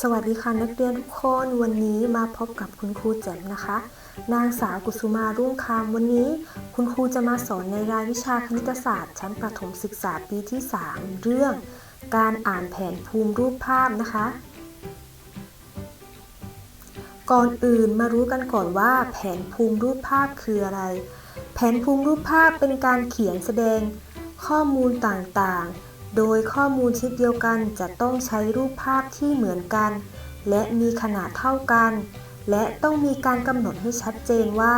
สวัสดีค่ะนักเรียนทุกคนวันนี้มาพบกับคุณครูแจ่มนะคะ นางสาวกุสุมารุ่งคำวันนี้ คุณครูจะมาสอนในรายวิชาคณิตศาสตร์ชั้นประถมศึกษาปีที่ 3 เรื่อง การอ่านแผนภูมิรูปภาพนะคะ ก่อนอื่นมารู้กันก่อนว่าแผนภูมิรูปภาพคืออะไร แผนภูมิรูปภาพเป็นการเขียนแสดงข้อมูลต่างๆ โดยข้อมูลชิ้นเดียวกันจะต้องใช้รูปภาพที่เหมือนกัน และมีขนาดเท่ากัน และต้องมีการกำหนดให้ชัดเจนว่า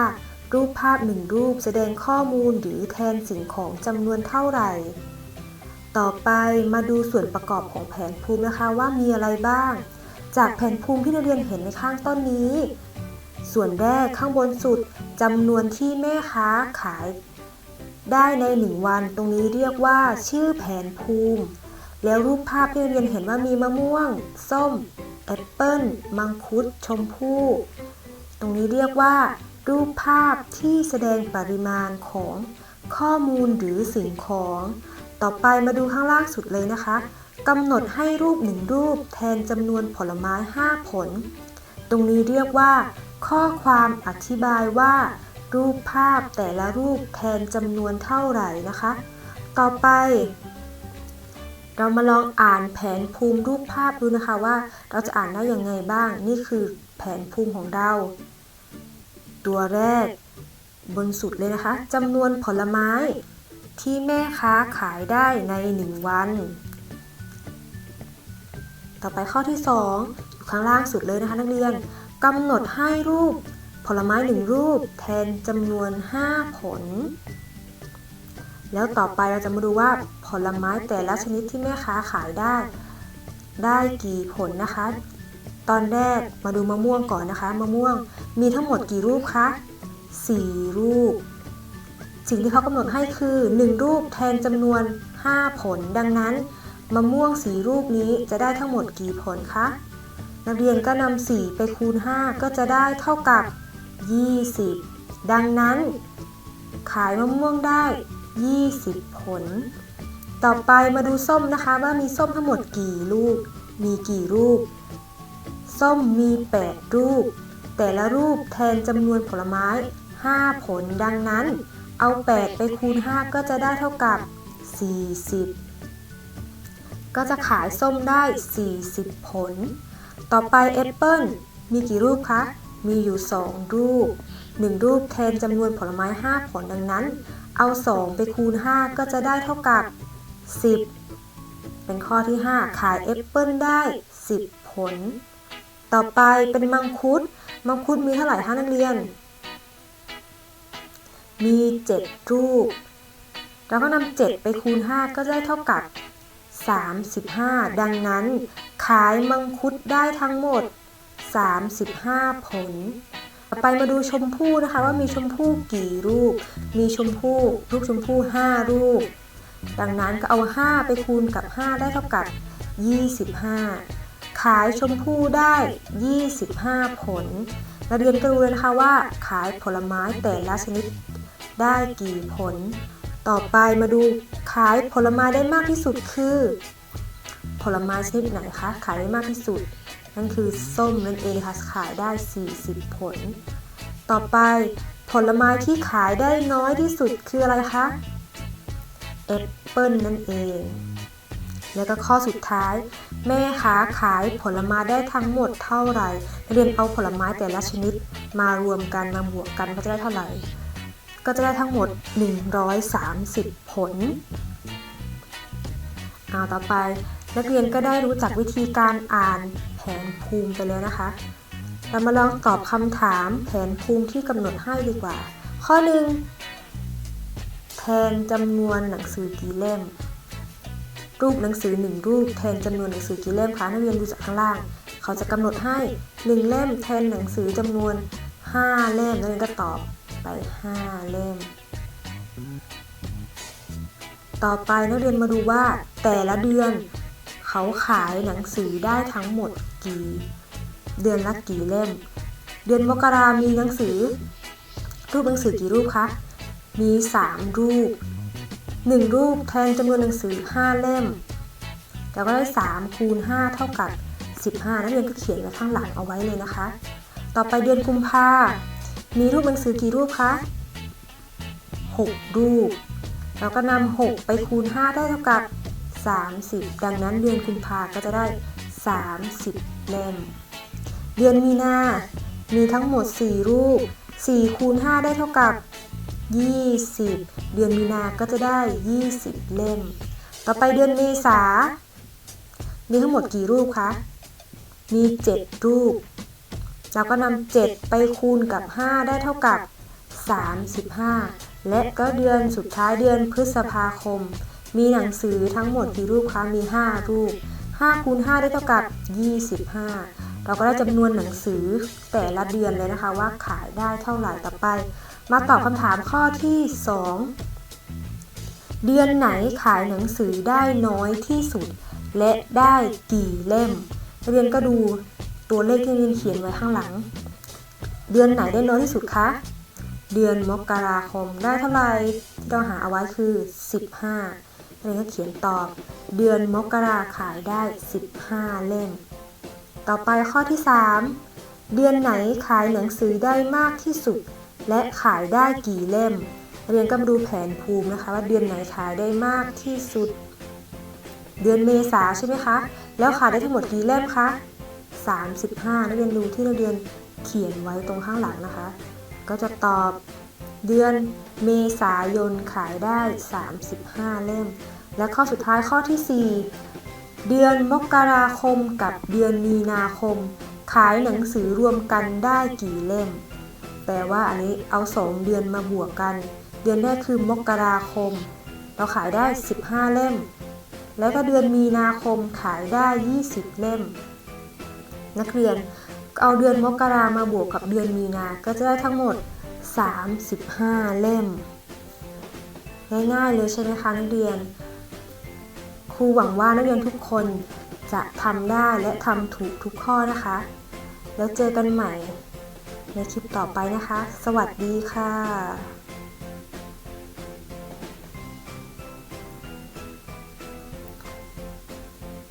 รูปภาพหนึ่งรูปแสดงข้อมูลหรือแทนสิ่งของจำนวนเท่าไหร่ ต่อไปมาดูส่วนประกอบของแผนภูมินะคะว่ามีอะไรบ้าง จากแผนภูมิที่นักเรียนเห็นในข้างต้นนี้ ส่วนแรกข้างบนสุดจำนวนที่แม่ค้าขาย ได้ในหนึ่งวัน ตรงนี้เรียกว่าชื่อแผนภูมิ แล้วรูปภาพที่เรียนเห็นว่ามีมะม่วง ส้ม แอปเปิ้ล มังคุด ชมพู่ ตรงนี้เรียกว่า รูปภาพที่แสดงปริมาณของข้อมูลหรือสิ่งของ ต่อไปมาดูข้างล่างสุดเลยนะคะกำหนดให้รูปหนึ่งรูปแทนจำนวนผลไม้ 5 ผล ตรงนี้เรียกว่า ข้อความอธิบายว่า รูปภาพแต่ละรูปแทนจำนวนเท่าไหร่นะคะ ต่อไป เรามาลองอ่านแผนภูมิรูปภาพดูนะคะว่าเราจะอ่านได้อยังไงบ้าง นี่คือแผนภูมิของเรา ตัวแรก บนสุดเลยนะคะจำนวนผลไม้ที่แม่ค้าขายได้ในหนึ่งวัน ต่อไปข้อที่ 2 อยู่ข้างล่างสุดเลยนะคะนักเรียนกำหนดให้รูป ผลไม้หนึ่งรูปแทนจำนวน 5 ผล แล้วต่อไปเราจะมาดูว่าผลไม้แต่ละชนิดที่แม่ค้าขายได้ ได้กี่ผลนะคะ ตอนแรกมาดูมะม่วงก่อนนะคะ มะม่วงมีทั้งหมดกี่รูปคะ4 รูป สิ่งที่เขากำหนดให้คือ 1 รูปแทนจำนวน 5 ผล ดังนั้นมะม่วงสีรูปนี้จะได้ทั้งหมดกี่ผลคะ นักเรียนก็นำ4ไปคูณ 5 ก็จะได้เท่ากับ 20 ดังนั้น ขายมะม่วงได้ 20 ผล ต่อไปมาดูส้มนะคะว่ามีส้มทั้งหมดกี่ลูก มีกี่รูป ส้มมี 8 รูป แต่ละรูปแทนจำนวนผลไม้ 5 ผล ดังนั้น เอา 8 ไปคูณ 5 ก็จะได้เท่ากับ 40 ก็จะขายส้มได้ 40 ผล ต่อไปแอปเปิลมีกี่รูปคะ มีอยู่ 2 รูป 1 รูปแทนจำนวนผลไม้ 5 ผลดังนั้น เอา 2 ไปคูณ 5 ก็จะได้เท่ากับ 10 เป็นข้อที่ 5 ขายแอปเปิลได้ 10 ผล ต่อไปเป็นมังคุด มังคุดมีเท่าไหร่คะนักเรียน มี 7 รูป เราก็นำ7ไปคูณ 5 ก็ได้เท่ากับ35 ดังนั้น ขายมังคุดได้ทั้งหมด 35 ผล ต่อไปมาดูชมพู่นะคะว่ามีชมพู่กี่รูป มีชมพู่ลูกชมพู่ 5 รูป ดังนั้นก็เอา 5 ไปคูณกับ 5 ได้เท่ากับ 25 ขายชมพู่ได้ 25 ผลนักเรียนก็รู้เลยนะคะว่าขายผลไม้แต่ละชนิดได้กี่ผล ต่อไปมาดูขายผลไม้ได้มากที่สุดคือ ผลไม้ชนิดไหนคะขายได้มากที่สุด นั่นคือส้มนั่นเองค่ะขายได้ 40 ผล ต่อไปผลไม้ที่ขายได้น้อยที่สุดคืออะไรคะแอปเปิลนั่นเอง แล้วก็ข้อสุดท้าย แม่ค้าขายผลไม้ได้ทั้งหมดเท่าไหร่ เรียนเอาผลไม้แต่ละชนิดมารวมกันมาบวกกันก็จะได้เท่าไหร่ ก็จะได้ทั้งหมด 130 ผลเอาต่อไปนักเรียนก็ได้รู้จักวิธีการอ่าน ผนภูมิไปแล้วนะคะ เรามาลองตอบคำถามแผนภูมิที่กำหนดให้ดีกว่า ข้อ1แทนจำนวนหนังสือกี่เล่ม รูปหนังสือ1รูปแทนจำนวนหนังสือกี่เล่มคะนักเรียนดูจากข้างล่าง เขาจะกำหนดให้ 1 เล่มแทนหนังสือจำนวน 5 เล่มนักเรียนก็ตอบไป 5 เล่ม ต่อไปนักเรียนมาดูว่าแต่ละเดือน เขาขายหนังสือได้ทั้งหมด กี่ เดือนละกี่เล่ม เดือนมกรามีหนังสือ รูปหนังสือกี่รูปคะ มี 3 รูป 1 รูปแทนจำนวนหนังสือ 5 เล่ม แล้วก็ได้3คูณ5เท่ากับ 15นักเรียนก็เขียนไว้ข้างหลังเอาไว้เลยนะคะ ต่อไปเดือนกุมภามีรูปหนังสือกี่รูปคะ 6 รูป เราก็นำ6ไปคูณ 5 ได้เท่ากับ 30 ดังนั้นเดือนกุมภาก็จะได้ 30 เล่มเดือนมีนา มีทั้งหมด 4 รูป 4 คูณ 5 ได้เท่ากับ 20 เดือนมีนาก็จะได้ 20 เล่ม ต่อไปเดือนเมษา มีทั้งหมดกี่รูปคะ มี 7 รูป เราก็นำ7 ไปคูณกับ 5 ได้เท่ากับ 35 และก็เดือนสุดท้ายเดือนพฤษภาคม มีหนังสือทั้งหมดกี่รูปคะ มี 5 รูป 5คูณ5ได้เท่ากับ 25 เราก็ได้จำนวนหนังสือแต่ละเดือนเลยนะคะว่าขายได้เท่าไหร่ต่อไป มาตอบคำถามข้อที่ 2 เดือนไหนขายหนังสือได้น้อยที่สุด และได้กี่เล่ม เรียนก็ดูตัวเลขที่เรียนเขียนไว้ข้างหลัง เดือนไหนได้น้อยที่สุดคะเดือนมกราคมได้เท่าไหร่เราหาเอาไว้คือ 15เรียนก็เขียนตอบเดือนมกราขายได้ 15 เล่ม ต่อไปข้อที่ 3 เดือนไหนขายหนังสือได้มากที่สุด และขายได้กี่เล่ม เรียนก็มาดูแผนภูมินะคะ ว่าเดือนไหนขายได้มากที่สุด เดือนเมษาใช่ไหมคะ แล้วขายได้ทั้งหมดกี่เล่มคะ 35 นักเรียนดูที่นักเรียนเขียนไว้ตรงข้างหลังนะคะ ก็จะตอบเดือนเมษายนขายได้ 35 เล่ม และข้อสุดท้ายข้อที่ 4 เดือนมกราคมกับเดือนมีนาคม ขายหนังสือรวมกันได้กี่เล่ม แปลว่าอันนี้เอา 2 เดือนมาบวกกัน เดือนแรกคือมกราคม เราขายได้ 15 เล่ม แล้วก็เดือนมีนาคมขายได้ 20 เล่ม นักเรียนเอาเดือนมกรามาบวกกับเดือนมีนา ก็จะได้ทั้งหมด 35 เล่ม ง่ายๆเลยใช่ไหมคะนักเรียน ครูหวังว่านักเรียนทุกคนจะทำได้และทำถูกทุกข้อนะคะ แล้วเจอกันใหม่ในคลิปต่อไปนะคะ สวัสดีค่ะ